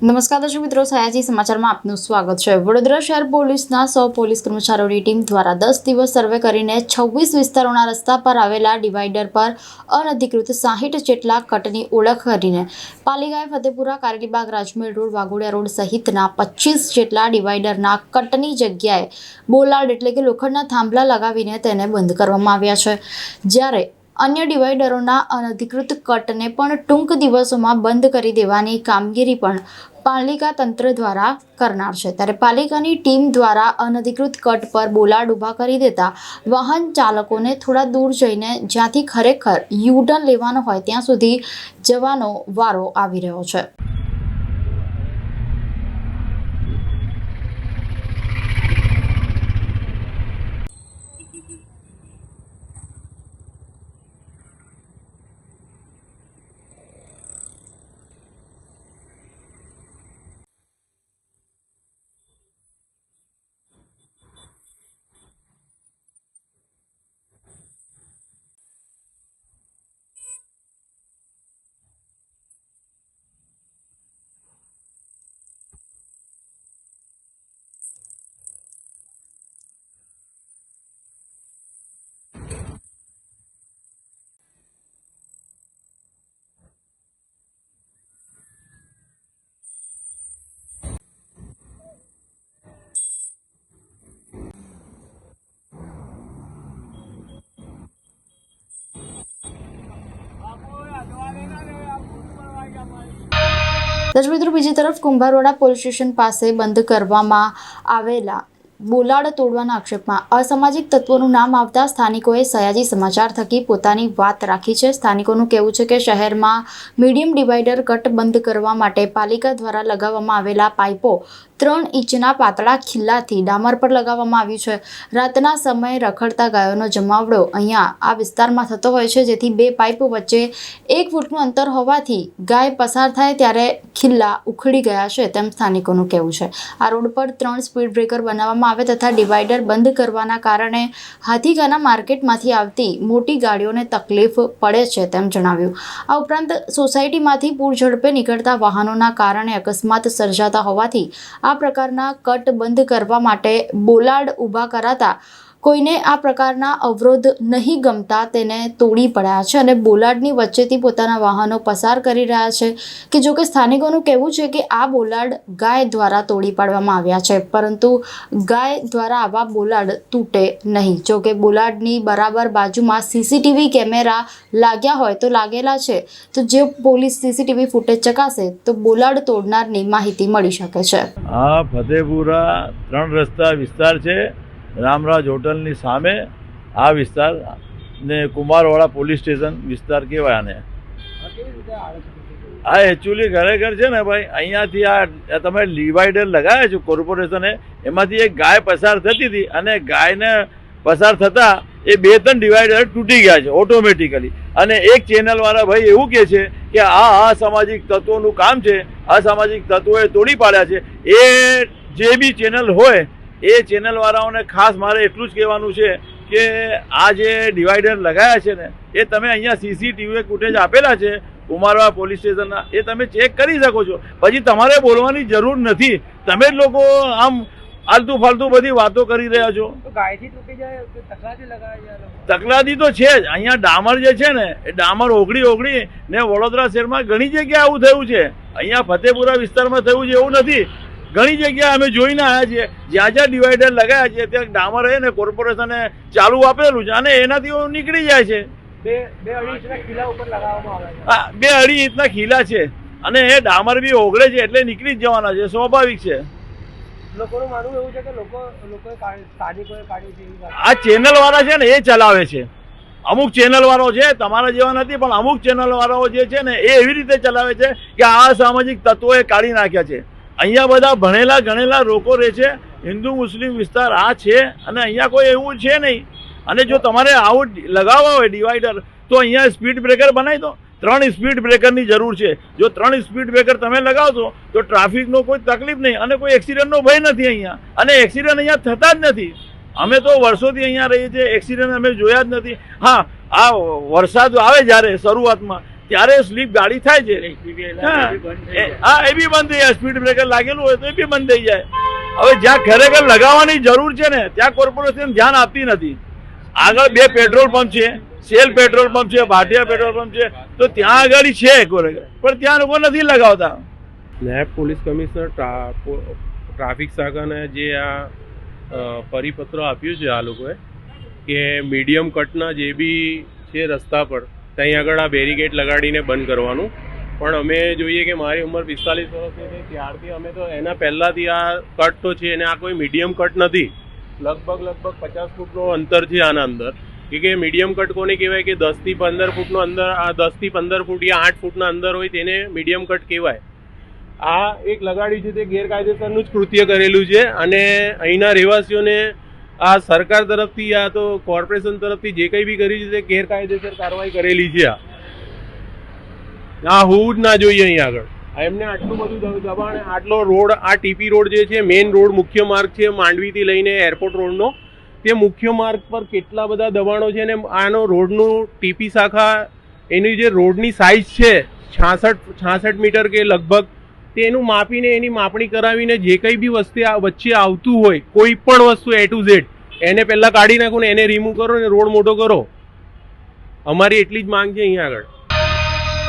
નમસ્કાર દર્શક મિત્રો, સયાજી સમાચારમાં આપનું સ્વાગત છે. વડોદરા શહેર પોલીસના સો પોલીસ કર્મચારીઓની ટીમ દ્વારા દસ દિવસ સર્વે કરીને છવ્વીસ વિસ્તારોના રસ્તા પર આવેલા ડિવાઈડર પર અનધિકૃત સાહીઠ જેટલા કટની ઓળખ કરીને પાલિકાએ ફતેપુરા કારેલીબાગ રાજમહેલ રોડ, વાઘોડિયા રોડ સહિતના પચીસ જેટલા ડિવાઈડરના કટની જગ્યાએ બોલાડ એટલે કે લોખંડના થાંભલા લગાવીને તેને બંધ કરવામાં આવ્યા છે. જ્યારે અન્ય ડિવાઈડરોના અનધિકૃત કટને પણ ટૂંક દિવસોમાં બંધ કરી દેવાની કામગીરી પણ પાલિકા તંત્ર દ્વારા કરનાર છે. ત્યારે પાલિકાની ટીમ દ્વારા અનધિકૃત કટ પર બોલાડ ઊભા કરી દેતા વાહન ચાલકોને થોડા દૂર જઈને જ્યાંથી ખરેખર યુટર્ન લેવાનો હોય ત્યાં સુધી જવાનો વારો આવી રહ્યો છે. દર્શક મિત્રો બીજી તરફ કુંભારવાડા પોલીસ સ્ટેશન પાસે બંધ કરવામાં આવેલા બોલાડ તોડવાના આક્ષેપમાં અસામાજિક તત્વોનું નામ આવતા સ્થાનિકોએ સયાજી સમાચાર થકી પોતાની વાત રાખી છે. સ્થાનિકોનું કહેવું છે કે શહેરમાં મીડિયમ ડિવાઈડર કટ બંધ કરવા માટે પાલિકા દ્વારા લગાવવામાં આવેલા પાઇપો ત્રણ ઇંચના પાતળા ખિલ્લાથી ડામર પર લગાવવામાં આવ્યું છે. રાતના સમયે રખડતા ગાયોનો જમાવડો અહીંયા આ વિસ્તારમાં થતો હોય છે, જેથી બે પાઇપો વચ્ચે એક ફૂટનું અંતર હોવાથી ગાય પસાર થાય ત્યારે ખિલ્લા ઉખડી ગયા છે તેમ સ્થાનિકોનું કહેવું છે. આ રોડ પર ત્રણ સ્પીડ બ્રેકર બનાવવામાં આવે તથા ડિવાઈડર બંધ કરવાના કારણે હાથીગાના માર્કેટમાંથી આવતી મોટી ગાડીઓને તકલીફ પડે છે તેમ જણાવ્યું. આ ઉપરાંત સોસાયટીમાંથી પૂર ઝડપે નીકળતા વાહનોના કારણે અકસ્માત સર્જાતા હોવાથી આ પ્રકારના કટ બંધ કરવા માટે બોલાડ ઊભા કરાતા કોઈને આ પ્રકારના અવરોધ નહીં ગમતા તેને તોડી પડ્યા છે અને બોલાડની વચ્ચેથી પોતાના વાહનો પસાર કરી રહ્યા છે કે જો કે સ્થાનિકોનું કહેવું છે કે આ બોલાડ ગાય દ્વારા તોડી પાડવામાં આવ્યા છે. પરંતુ ગાય દ્વારા આવા બોલાડ તૂટે નહીં. જો કે બોલાડની બરાબર બાજુમાં સીસીટીવી કેમેરા લાગ્યા હોય તો લાગેલા છે. તો જે પોલીસ સીસીટીવી ફૂટેજ ચકાસે તો બોલાડ તોડનારની માહિતી મળી શકે છે. આ ફતેપુરા ત્રણ રસ્તા વિસ્તાર છે. રામરાજ હોટલની સામે આ વિસ્તાર ને કુમારવાડા પોલીસ સ્ટેશન વિસ્તાર કહેવાય આને. આ એકચ્યુઅલી ખરેખર છે ને ભાઈ, અહીંયાથી આ તમે ડિવાઈડર લગાવ્યા છે કોર્પોરેશને એમાંથી એક ગાય પસાર થતી હતી અને ગાયને પસાર થતાં એ બે ત્રણ ડિવાઈડર તૂટી ગયા છે ઓટોમેટિકલી અને એક ચેનલવાળા ભાઈ એવું કહે છે કે આ અસામાજિક તત્વોનું કામ છે, અસામાજિક તત્વોએ તોડી પાડ્યા છે. એ જે બી ચેનલ હોય એ ચેનલવાળાઓને ખાસ મારે એટલું જ કહેવાનું છે કે આ જે ડિવાઈડર લગાવ્યા છે ને એ તમે અહીંયા સીસીટીવી ફૂટેજ આપેલા છે ઉમરવા પોલીસ સ્ટેશનના એ તમે ચેક કરી શકો છો. પછી તમારે બોલવાની જરૂર નથી. તમે જ લોકો આમ આલતુ ફાલતુ બધી વાતો કરી રહ્યા છો. તકલાદી તો છે જ. અહીંયા ડામર જે છે ને એ ડામર ઓગળી ઓગળી ને વડોદરા શહેરમાં ઘણી જગ્યાએ આવું થયું છે. અહીંયા ફતેપુરા વિસ્તારમાં થયું છે એવું નથી. ઘણી જગ્યાએ અમે જોઈને આવ્યા છીએ. જ્યાં જ્યાં ડિવાઈડર લગાવ્યા છે ત્યાં ડામર છે ને કોર્પોરેશને ચાલુ આપેલું છે અને એનાથી નીકળી જાય છે. બે અઢી ઇંચના ખીલા છે. અને એ ડામર બી ઓગળે છે એટલે નીકળી જ જવાના છે સ્વાભાવિક છે. આ ચેનલ વાળા છે ને એ ચલાવે છે. અમુક ચેનલ વાળો છે તમારા જેવા નથી પણ અમુક ચેનલ વાળાઓ જે છે ને એ એવી રીતે ચલાવે છે કે આ સામાજિક તત્વોએ કાઢી નાખ્યા છે. અહીંયા બધા ભણેલા ગણેલા લોકો રહે છે. હિન્દુ, મુસ્લિમ વિસ્તાર આ છે અને અહીંયા કોઈ એવું છે નહીં. અને જો તમારે આવું લગાવવા હોય ડિવાઈડર, તો અહીંયા સ્પીડ બ્રેકર બનાવી દો. ત્રણ સ્પીડ બ્રેકરની જરૂર છે. જો ત્રણ સ્પીડ બ્રેકર તમે લગાવશો, તો ટ્રાફિકનો કોઈ તકલીફ નહીં અને કોઈ એક્સિડન્ટનો ભય નથી અહીંયા. અને એક્સિડન્ટ અહીંયા થતા જ નથી. અમે તો વર્ષોથી અહીંયા રહીએ છીએ, એક્સિડન્ટ અમે જોયા જ નથી. હા, આ વરસાદ આવે જ્યારે શરૂઆતમાં ત્યારે સ્લીપ ગાડી થાય છે. હા. એ- હા એ બી બંધ થઈ જાય. સ્પીડ બ્રેકર લાગેલું હોય તો એ બી બંધ થઈ જાય. હવે જ્યાં ખરેખર લગાવવાની જરૂર છે ને ત્યાં કોર્પોરેશન ધ્યાન આપતી નથી. આગળ બે પેટ્રોલ પંપ છે સેલ પેટ્રોલ પંપ છે ભાટિયા પેટ્રોલ પંપ છે તો ત્યાં આગળ છે ખરેખર પણ ત્યાં લોકો નથી લગાવતા. નાયબ પોલીસ કમિશનર ટ્રાફિક શાખાને જે આ પરિપત્ર આપ્યું છે આ લોકોએ કે મીડિયમ કટના જે બી છે રસ્તા પર ત્યાં આગળ આ બેરીગેટ લગાડીને બંધ કરવાનું. પણ અમે જોઈએ કે મારી ઉંમર પિસ્તાલીસ વર્ષની છે ત્યારથી અમે તો એના પહેલાંથી આ કટ તો છે, અને આ કોઈ મીડિયમ કટ નથી. લગભગ લગભગ પચાસ ફૂટનો અંતર છે આના અંદર. કે મીડિયમ કટ કોને કહેવાય કે દસથી પંદર ફૂટનો અંદર, આ દસથી પંદર ફૂટ યા આઠ ફૂટના અંદર હોય તેને મીડિયમ કટ કહેવાય. આ એક લગાડ્યું છે તે ગેરકાયદેસરનું જ કૃત્ય કરેલું છે, અને અહીંના રહેવાસીઓને આ સરકાર તરફથી આ તો કોર્પોરેશન તરફથી જે કંઈ બી કરી છે તે ગેરકાયદેસર કાર્યવાહી કરેલી છે આ. આ હોવું જ ના જોઈએ અહીં આગળ. એમને આટલું બધું દબાણ, આટલો રોડ, આ ટીપી રોડ જે છે, મેઇન રોડ મુખ્ય માર્ગ છે માંડવીથી લઈને એરપોર્ટ રોડનો, તે મુખ્ય માર્ગ પર કેટલા બધા દબાણો છે અને આનો રોડનું ટીપી શાખા એની જે રોડની સાઇઝ છે, છાસઠ છાસઠ મીટર કે લગભગ તેનું માપીને, એની માપણી કરાવીને જે કંઈ બી વસ્તુ વચ્ચે આવતું હોય, કોઈ પણ વસ્તુ એ ટુ ઝેડ એને પહેલાં કાઢી નાખો ને એને રિમૂવ કરો ને રોડ મોટો કરો. અમારી એટલી જ માંગ છે અહીંયા આગળ.